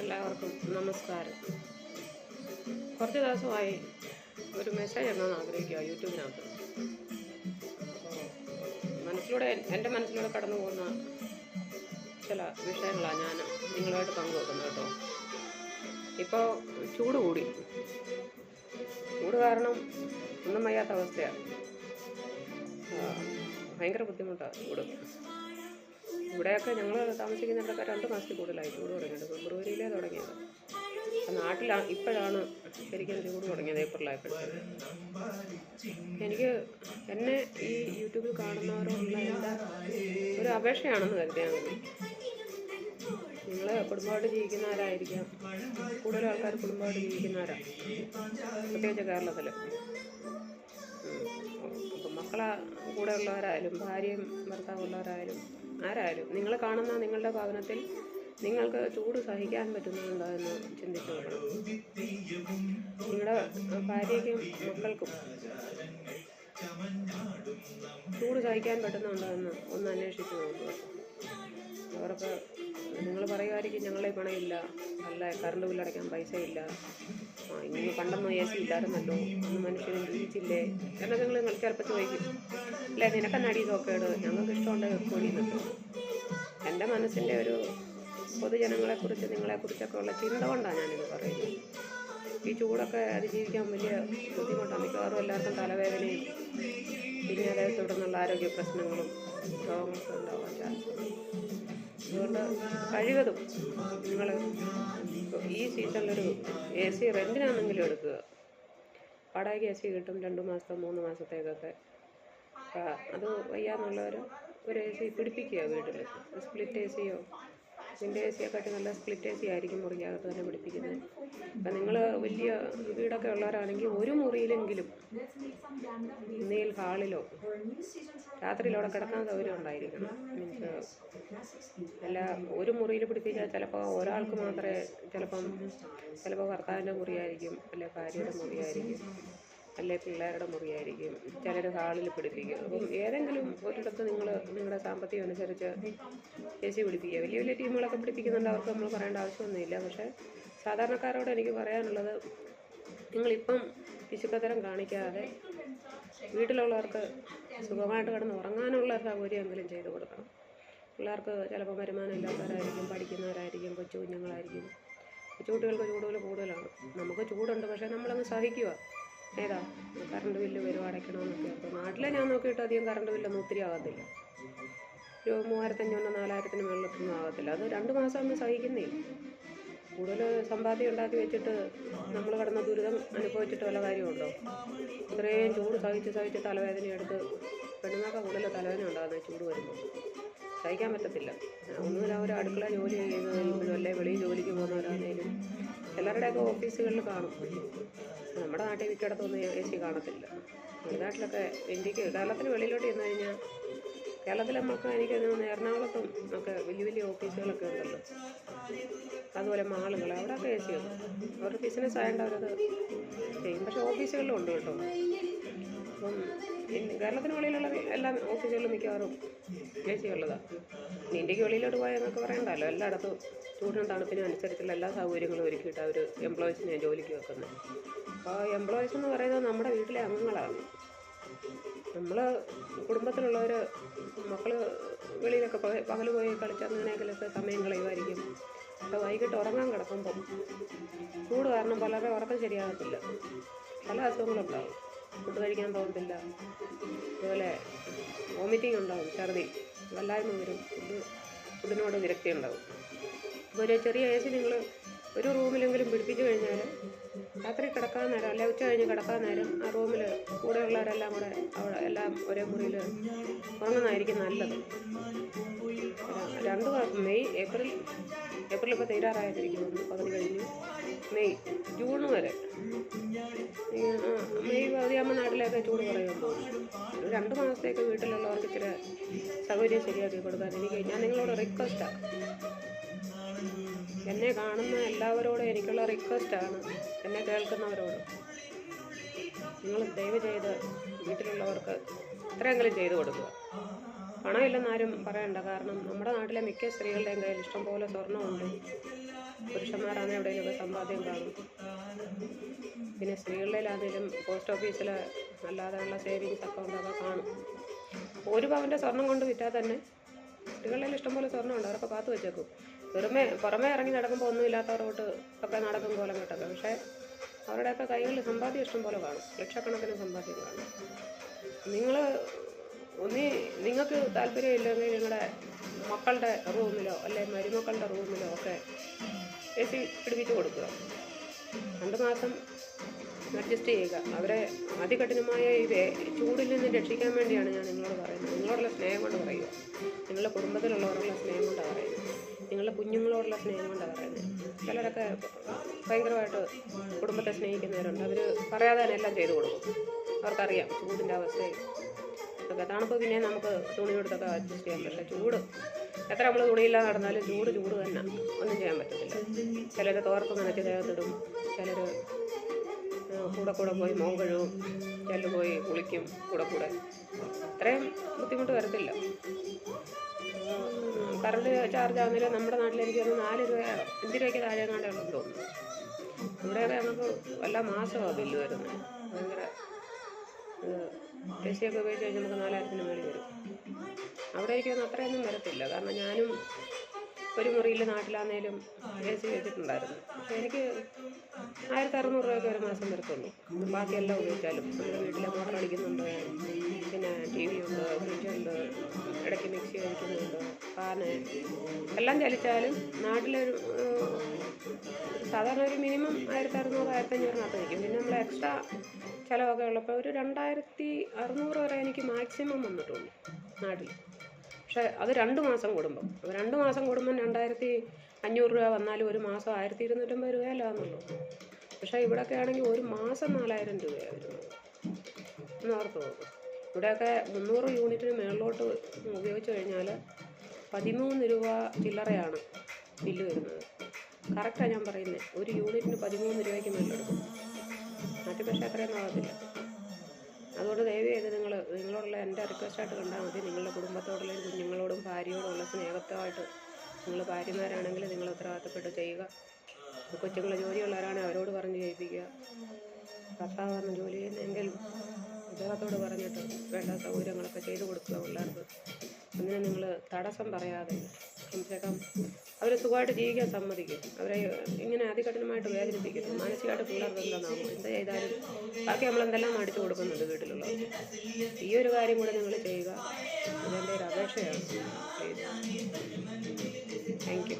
എല്ലാവർക്കും നമസ്കാരം. കുറച്ച് ദിവസമായി ഒരു മെസ്സേജ് ഇടണമെന്ന് ആഗ്രഹിക്കുക യൂട്യൂബിനകത്ത്. മനസ്സിലൂടെ എന്റെ മനസ്സിലൂടെ കടന്നു പോകുന്ന ചില വിഷയങ്ങളാണ് ഞാൻ നിങ്ങളുമായിട്ട് പങ്കുവെക്കുന്നത് കേട്ടോ. ഇപ്പോൾ ചൂട് കൂടി. ചൂട് കാരണം ഒന്നും വയ്യാത്ത അവസ്ഥയാണ് ഭയങ്കര ബുദ്ധിമുട്ടാണ് ചൂട്. ഇവിടെയൊക്കെ ഞങ്ങൾ താമസിക്കുന്നിടത്തൊക്കെ രണ്ട് മാസത്തിൽ കൂടുതലായി ചൂട് തുടങ്ങിയിട്ട് ഫെബ്രുവരിയിലേ തുടങ്ങിയത് നാട്ടിലാണ് ഇപ്പോഴാണ് ശരിക്കും ചൂട് തുടങ്ങിയത് ഏപ്രിലായപ്പോഴത്തേക്ക് എനിക്ക് എന്നെ ഈ യൂട്യൂബിൽ കാണുന്നവരോടുള്ള എന്റെ ഒരു അപേക്ഷയാണെന്ന് കരുതിയാൽ മതി. നിങ്ങൾ കുടുംബമായിട്ട് ജീവിക്കുന്നവരായിരിക്കാം. കൂടുതൽ ആൾക്കാർ കുടുംബമായിട്ട് ജീവിക്കുന്നവരാണ് പ്രത്യേകിച്ച് കേരളത്തിൽ അപ്പം മക്കളെ കൂടെ ഉള്ളവരായാലും ഭാര്യയും ഭർത്താവും ഉള്ളവരായാലും ആരായാലും നിങ്ങൾ കാണുന്ന നിങ്ങളുടെ ഭവനത്തിൽ നിങ്ങൾക്ക് ചൂട് സഹിക്കാൻ പറ്റുന്നുണ്ടോ എന്ന് ചിന്തിച്ചു നോക്കണം നിങ്ങളുടെ ഭാര്യയ്ക്കും മക്കൾക്കും ചൂട് സഹിക്കാൻ പറ്റുന്നുണ്ടോ എന്ന് ഒന്ന് അന്വേഷിച്ച് നോക്കുക അവർക്ക് നിങ്ങൾ പറയുമായിരിക്കും ഞങ്ങളെ പണമില്ല. നല്ല കറണ്ട് ബില്ലടയ്ക്കാൻ പൈസ ഇല്ല ഇന്ന് പണ്ടൊന്നും എ സി ഇല്ലായിരുന്നല്ലോ. അന്ന് മനുഷ്യനും ജീവിച്ചില്ലേ? കാരണം നിങ്ങൾ നിങ്ങൾ ചിലപ്പോൾ ചോദിക്കും അല്ലേ? നിനക്കെന്നടി നോക്കേട് ഞങ്ങൾക്ക് ഇഷ്ടമുണ്ട് വെക്കോടി എന്നൊക്കെ എന്റെ മനസ്സിന്റെ ഒരു പൊതുജനങ്ങളെക്കുറിച്ച് നിങ്ങളെക്കുറിച്ചൊക്കെ ഉള്ള ചിന്ത കൊണ്ടാണ് ഞാനിത് പറയുന്നത്. ഈ ചൂടൊക്കെ അതിജീവിക്കാൻ വലിയ ബുദ്ധിമുട്ടാണ്. മിക്കവാറും എല്ലാവർക്കും തലവേദനയും പിന്നെ അതേ തുടർന്നുള്ള ആരോഗ്യ പ്രശ്നങ്ങളും രോഗങ്ങളൊക്കെ ഉണ്ടാവാൻ ചാൻസ് അതുകൊണ്ട് കഴിവതും നിങ്ങൾ ഈ സീസണിലൊരു എ സി റെന്റിനാണെങ്കിലും എടുക്കുക. വാടകയ്ക്ക് എ സി കിട്ടും രണ്ട് മാസത്തെ മൂന്ന് മാസത്തേക്കൊക്കെ. അത് വയ്യാന്നുള്ളവർ ഒരു എ സി പിടിപ്പിക്കുക വീട്ടിൽ സ്പ്ലിറ്റ് എ സിയോ ഇതിന്റെ എ സിയെക്കാട്ടി നല്ല സ്പ്ലിറ്റ് എ സി ആയിരിക്കും മുറിക്കകത്ത് തന്നെ പിടിപ്പിക്കുന്നത്. അപ്പം നിങ്ങൾ വലിയ വീടൊക്കെ ഉള്ളവരാണെങ്കിൽ ഒരു മുറിയിലെങ്കിലും ഒന്നിൽ ഹാളിലോ രാത്രിയിൽ അവിടെ കിടക്കാൻ സൗകര്യം ഉണ്ടായിരിക്കണം. മീൻസ് അല്ല ഒരു മുറിയിൽ പിടിപ്പിച്ചാൽ ചിലപ്പോൾ ഒരാൾക്ക് മാത്രമേ ചിലപ്പം ചിലപ്പോൾ ഭർത്താവിന്റെ മുറിയായിരിക്കും അല്ലെ ഭാര്യയുടെ മുറിയായിരിക്കും അല്ലെ പിള്ളേരുടെ മുറിയായിരിക്കും ചിലർ ഹാളിൽ പിടിപ്പിക്കും. അപ്പം ഏതെങ്കിലും ഒരിടത്ത് നിങ്ങൾ നിങ്ങളുടെ സാമ്പത്തികം അനുസരിച്ച് ചേച്ചി പിടിപ്പിക്കുക. വലിയ വലിയ ടീമുകളൊക്കെ പിടിപ്പിക്കുന്നുണ്ട് അവർക്ക് നമ്മൾ പറയേണ്ട ആവശ്യമൊന്നുമില്ല. പക്ഷേ സാധാരണക്കാരോട് എനിക്ക് പറയാനുള്ളത് നിങ്ങളിപ്പം പിശുക്കത്തരം കാണിക്കാതെ വീട്ടിലുള്ളവർക്ക് സുഖമായിട്ട് കിടന്ന് ഉറങ്ങാനുള്ള സൗകര്യം സൗകര്യമെങ്കിലും ചെയ്തു കൊടുക്കണം. പിള്ളേർക്ക് ചിലപ്പോൾ വരുമാനം ഇല്ലാത്തവരായിരിക്കും പഠിക്കുന്നവരായിരിക്കും കൊച്ചു കുഞ്ഞുങ്ങളായിരിക്കും. കൊച്ചുകുട്ടികൾക്ക് ചൂടുകൾ കൂടുതലാണ്. നമുക്ക് ചൂടുണ്ട് പക്ഷേ നമ്മളങ്ങ് സഹിക്കുക. ഏതാ? കറണ്ട് ബില്ല് വരും അടയ്ക്കണമെന്നൊക്കെ അപ്പോൾ നാട്ടിലെ ഞാൻ നോക്കിയിട്ട് അധികം കറണ്ട് ബില്ലൊന്നും ഒത്തിരി ആകത്തില്ല ഒരു മൂവായിരത്തഞ്ഞൂറിനോ നാലായിരത്തിന് മുകളിലൊന്നും ആകത്തില്ല അത് രണ്ട് മാസം ഒന്ന് സഹിക്കുന്നേ കൂടുതൽ സമ്പാദ്യം ഉണ്ടാക്കി വെച്ചിട്ട് നമ്മൾ കിടന്ന ദുരിതം അനുഭവിച്ചിട്ട് വല്ല കാര്യമുണ്ടോ? ഇത്രയും ചൂട് സഹിച്ച് സഹിച്ച് തലവേദന എടുത്ത് പെണ്ണുങ്ങൾക്ക് കൂടുതൽ തലവേദന ഉണ്ടാകുന്നത് ചൂട് വരുമ്പോൾ. സഹിക്കാൻ പറ്റത്തില്ല. ഒന്നുമില്ല അവർ അടുക്കള ജോലി ചെയ്ത് കഴിയുമ്പോഴും അല്ലെ വെളിയിൽ ജോലിക്ക് പോകുന്നവരാണെങ്കിലും ചിലരുടെയൊക്കെ ഓഫീസുകളിൽ കാണും. നമ്മുടെ നാട്ടിൽ മിക്കയിടത്തൊന്നും എ സി കാണത്തില്ല. നാട്ടിലൊക്കെ ഇന്ത്യയ്ക്ക് കേരളത്തിന് വെളിയിലോട്ട് ചെന്ന് കഴിഞ്ഞാൽ കേരളത്തിൽ നമുക്ക് എനിക്ക് എറണാകുളത്തും ഒക്കെ വലിയ വലിയ ഓഫീസുകളൊക്കെ ഉണ്ടല്ലോ. അതുപോലെ മാളുകൾ അവിടെയൊക്കെ എ സി ഉണ്ട്. അവരുടെ ബിസിനസ് ആയതുകൊണ്ട് അവരത് ചെയ്യും. പക്ഷേ ഓഫീസുകളിലും ഉണ്ട് കേട്ടോ. അപ്പം കേരളത്തിന് വെളിയിലുള്ള എല്ലാ ഓഫീസുകളിലും മിക്കവാറും എ സി ഉള്ളതാണ് ഇനി ഇന്ത്യയ്ക്ക് വെളിയിലോട്ട് പോയാൽ പറയണ്ടല്ലോ. എല്ലായിടത്തും ചൂടിനും തണുപ്പിനും അനുസരിച്ചുള്ള എല്ലാ സൗകര്യങ്ങളും ഒരുക്കിയിട്ട് അവർ എംപ്ലോയീസിനെ ജോലിക്ക് വെക്കുന്നത്. അപ്പോൾ എംപ്ലോയീസ് എന്ന് പറയുന്നത് നമ്മുടെ വീട്ടിലെ അംഗങ്ങളാണ്. നമ്മൾ കുടുംബത്തിലുള്ളവർ മക്കൾ വെളിയിലൊക്കെ പകൽ പോയി കളിച്ച് അങ്ങനെയൊക്കെ സമയം കളയുമായിരിക്കും. അപ്പോൾ വൈകിട്ട് ഉറങ്ങാൻ കിടക്കുമ്പം ചൂട് കാരണം പലരുടെ ഉറക്കം ശരിയാകത്തില്ല. പല അസുഖങ്ങളുണ്ടാവും. ഫുഡ് കഴിക്കാൻ തോന്നത്തില്ല. അതുപോലെ വോമിറ്റിംഗ് ഉണ്ടാവും ഛർദി. വല്ലായ്മ വരും. ഫുഡ് ഫുഡിനോട് വിരക്തി ഉണ്ടാവും അപ്പോൾ ചെറിയ ഏജ് നിങ്ങൾ ഒരു റൂമിലെങ്കിലും പിടിപ്പിച്ചു കഴിഞ്ഞാൽ രാത്രി കിടക്കാൻ നേരം അല്ലെ ഉച്ച കഴിഞ്ഞ് കിടക്കാൻ നേരം ആ റൂമിൽ കൂടെയുള്ളവരെല്ലാം കൂടെ അവിടെ എല്ലാം ഒരേ മുറിയിൽ ഉറങ്ങുന്നതായിരിക്കും നല്ലത്. രണ്ട് മെയ് ഏപ്രിൽ ഏപ്രിൽ ഇപ്പോൾ തീരാറായിട്ടിരിക്കുന്നു. പകുതി കഴിഞ്ഞ് മെയ് ജൂൺ വരെ. മെയ് പകുതിയാകുമ്പോൾ നാട്ടിലൊക്കെ ചൂട് ഒരു രണ്ട് മാസത്തേക്ക് വീട്ടിലുള്ളവർക്ക് ഇച്ചിരി സൗകര്യം ശരിയാക്കി കൊടുക്കാൻ എനിക്ക് ഞാൻ നിങ്ങളോട് റിക്വസ്റ്റാണ് എന്നെ കാണുന്ന എല്ലാവരോടും എനിക്കുള്ള റിക്വസ്റ്റാണ് എന്നെ കേൾക്കുന്നവരോട്. നിങ്ങൾ ദയവ് ചെയ്ത് വീട്ടിലുള്ളവർക്ക് ഇത്രയെങ്കിലും ചെയ്തു കൊടുക്കുക. പണമില്ലെന്നാരും പറയണ്ട. കാരണം നമ്മുടെ നാട്ടിലെ മിക്ക സ്ത്രീകളുടെയും കയ്യിൽ ഇഷ്ടംപോലെ സ്വർണമുണ്ട്. പുരുഷന്മാരാണ് എവിടെയെങ്കിലുമൊക്കെ സമ്പാദ്യം കാണും. പിന്നെ സ്ത്രീകളിലാണെങ്കിലും പോസ്റ്റ് ഓഫീസിൽ അല്ലാതെയുള്ള സേവിങ്സ് അക്കൗണ്ടൊക്കെ കാണും. ഒരു പവന്റെ സ്വർണം കൊണ്ട് വിറ്റാൽ തന്നെ സ്ത്രീകളിൽ ഇഷ്ടംപോലെ സ്വർണമുണ്ട്. അവരൊക്കെ കാത്തു വെച്ചേക്കും. വെറുമേ പുറമേ ഇറങ്ങി നടക്കുമ്പോൾ ഒന്നും ഇല്ലാത്തവരോട്ട് ഒക്കെ നടക്കും പോലെ കെട്ടൊക്കെ. പക്ഷേ അവരുടെയൊക്കെ കൈകളിൽ സമ്പാദ്യം ഇഷ്ടം പോലെ കാണും. ലക്ഷക്കണക്കിന് സമ്പാദ്യം കാണും. നിങ്ങൾ ഒന്നി നിങ്ങൾക്ക് താല്പര്യമില്ലെങ്കിൽ നിങ്ങളുടെ മക്കളുടെ റൂമിലോ അല്ലെ മരുമക്കളുടെ റൂമിലോ ഒക്കെ എ സി പിടിപ്പിച്ച് കൊടുക്കുക. രണ്ട് മാസം അഡ്ജസ്റ്റ് ചെയ്യുക. അവരെ അതികഠിനമായ ഈ ചൂടിൽ നിന്ന് രക്ഷിക്കാൻ വേണ്ടിയാണ് ഞാൻ നിങ്ങളോട് പറയുന്നത്. നിങ്ങളോടുള്ള സ്നേഹം കൊണ്ട് പറയുക. നിങ്ങളുടെ കുടുംബത്തിലുള്ളവരുള്ള സ്നേഹം കൊണ്ടാണ് പറയുന്നത്. നിങ്ങളുടെ കുഞ്ഞുങ്ങളോടുള്ള സ്നേഹം കൊണ്ടാണ് പറയുന്നത്. ചിലരൊക്കെ ഭയങ്കരമായിട്ട് കുടുംബത്തെ സ്നേഹിക്കുന്നവരുണ്ട്. അവർ പറയാതെ തന്നെ എല്ലാം ചെയ്തു കൊടുക്കും. അവർക്കറിയാം ചൂടിന്റെ അവസ്ഥയും ഒക്കെ തണുപ്പ് പിന്നെ നമുക്ക് തുണി കൊടുത്തൊക്കെ അഡ്ജസ്റ്റ് ചെയ്യാൻ പറ്റില്ല ചൂട് എത്ര നമ്മൾ തുണിയില്ലാതെ നടന്നാലും ചൂട് ചൂട് തന്നെ. ഒന്നും ചെയ്യാൻ പറ്റത്തില്ല. ചിലർ തോർപ്പ് നനച്ച് ദേഹത്തിടും ചിലർ കൂടെ കൂടെ പോയി മോൻ കഴുകും. ചിലർ പോയി കുളിക്കും കൂടെ കൂടെ. അത്രയും ബുദ്ധിമുട്ട് വരത്തില്ല. കറണ്ട് ചാർജ് ആകുന്നില്ല നമ്മുടെ നാട്ടിൽ എനിക്ക് തോന്നുന്നു നാല് രൂപ അഞ്ച് രൂപയ്ക്ക് താഴെ എങ്ങാണ്ടേ ഉള്ളൂ തോന്നുന്നു ഇവിടെയൊക്കെ നമുക്ക് എല്ലാ മാസമാണ് ബില്ല് വരുന്നത്. ഭയങ്കര ഒക്കെ ഉപയോഗിച്ച് കഴിഞ്ഞാൽ നമുക്ക് നാലായിരത്തിന് മേളിൽ വരും. അവിടെ എനിക്ക് തോന്നുന്നു അത്രയൊന്നും വരത്തില്ല. കാരണം ഞാനും ഒരു മുറിയിൽ നാട്ടിലാന്നേലും എ സി വെച്ചിട്ടുണ്ടായിരുന്നു പക്ഷെ എനിക്ക് ആയിരത്തി അറുന്നൂറ് രൂപയൊക്കെ ഒരു മാസം വരത്തുള്ളൂ ബാക്കിയെല്ലാം ഉപയോഗിച്ചാലും. നമ്മുടെ വീട്ടിലെ മോട്ടർ അടിക്കുന്നുണ്ട്. പിന്നെ ടി വി ഉണ്ട് ഫ്രിഡ്ജുണ്ട് ഇടയ്ക്ക് മിക്സി കഴിക്കുന്നുണ്ട് ഫാന്. എല്ലാം ചലിച്ചാലും നാട്ടിലൊരു സാധാരണ ഒരു മിനിമം ആയിരത്തി അറുന്നൂറ് ആയിരത്തി അഞ്ഞൂറിനകത്ത് നിൽക്കും. പിന്നെ നമ്മൾ എക്സ്ട്രാ ചിലവൊക്കെ ഉള്ളപ്പോൾ ഒരു രണ്ടായിരത്തി അറുന്നൂറ് വരെ എനിക്ക് മാക്സിമം വന്നിട്ടുള്ളൂ നാട്ടിൽ പക്ഷേ അത് രണ്ട് മാസം കൂടുമ്പം. അപ്പോൾ രണ്ട് മാസം കൂടുമ്പം രണ്ടായിരത്തി അഞ്ഞൂറ് രൂപ വന്നാലും ഒരു മാസം ആയിരത്തി ഇരുന്നൂറ്റമ്പത് രൂപയല്ലാന്നുള്ളൂ പക്ഷേ ഇവിടെയൊക്കെ ആണെങ്കിൽ ഒരു മാസം നാലായിരം രൂപയാണ് വരുന്നത് ഒന്ന് ഓർത്ത് നോക്കും. ഇവിടെയൊക്കെ മുന്നൂറ് യൂണിറ്റിന് മേളിലോട്ട് ഉപയോഗിച്ച് കഴിഞ്ഞാൽ പതിമൂന്ന് രൂപ ചില്ലറയാണ് ബില്ല് വരുന്നത്. കറക്റ്റാണ് ഞാൻ പറയുന്നത് ഒരു യൂണിറ്റിന് പതിമൂന്ന് രൂപയ്ക്ക് മേലെടുക്കും. മറ്റു പക്ഷേ അത്രയൊന്നും ആകത്തില്ല അതുകൊണ്ട് ദയവേത് നിങ്ങൾ നിങ്ങളോടുള്ള എന്റെ റിക്വസ്റ്റായിട്ട് കണ്ടാൽ മതി. നിങ്ങളുടെ കുടുംബത്തോടുള്ള കുഞ്ഞുങ്ങളോടും ഭാര്യയോടുള്ള സ്നേഹത്വമായിട്ട് നിങ്ങൾ ഭാര്യമാരാണെങ്കിൽ നിങ്ങൾ ഉത്തരവാദിത്തപ്പെട്ട് ചെയ്യുക. കൊച്ചുങ്ങൾ ജോലിയുള്ളവരാണെങ്കിൽ അവരോട് പറഞ്ഞ് ചെയ്യിപ്പിക്കുക ഭർത്താവ് പറഞ്ഞ് ജോലി ചെയ്യുന്നെങ്കിൽ അദ്ദേഹത്തോട് പറഞ്ഞിട്ട് വേണ്ട സൗകര്യങ്ങളൊക്കെ ചെയ്തു കൊടുക്കുക പിള്ളേർക്ക്. അങ്ങനെ നിങ്ങൾ തടസ്സം പറയാതെ. സംശയം അവർ സുഖമായിട്ട് ജീവിക്കാൻ സമ്മതിക്കും. അവരെ ഇങ്ങനെ അതികഠിനമായിട്ട് വേദനിപ്പിക്കുന്നു. മാനസികമായിട്ട് പിള്ളേർക്ക് എന്താണെന്നാകും എന്ത് ചെയ്താലും ബാക്കി നമ്മൾ എന്തെല്ലാം അടിച്ചു കൊടുക്കുന്നുണ്ട് വീട്ടിലുള്ള ഈ ഒരു കാര്യം കൂടെ നിങ്ങൾ ചെയ്യുക. ഇതെന്റെ ഒരു അപേക്ഷയാണ്. Thank you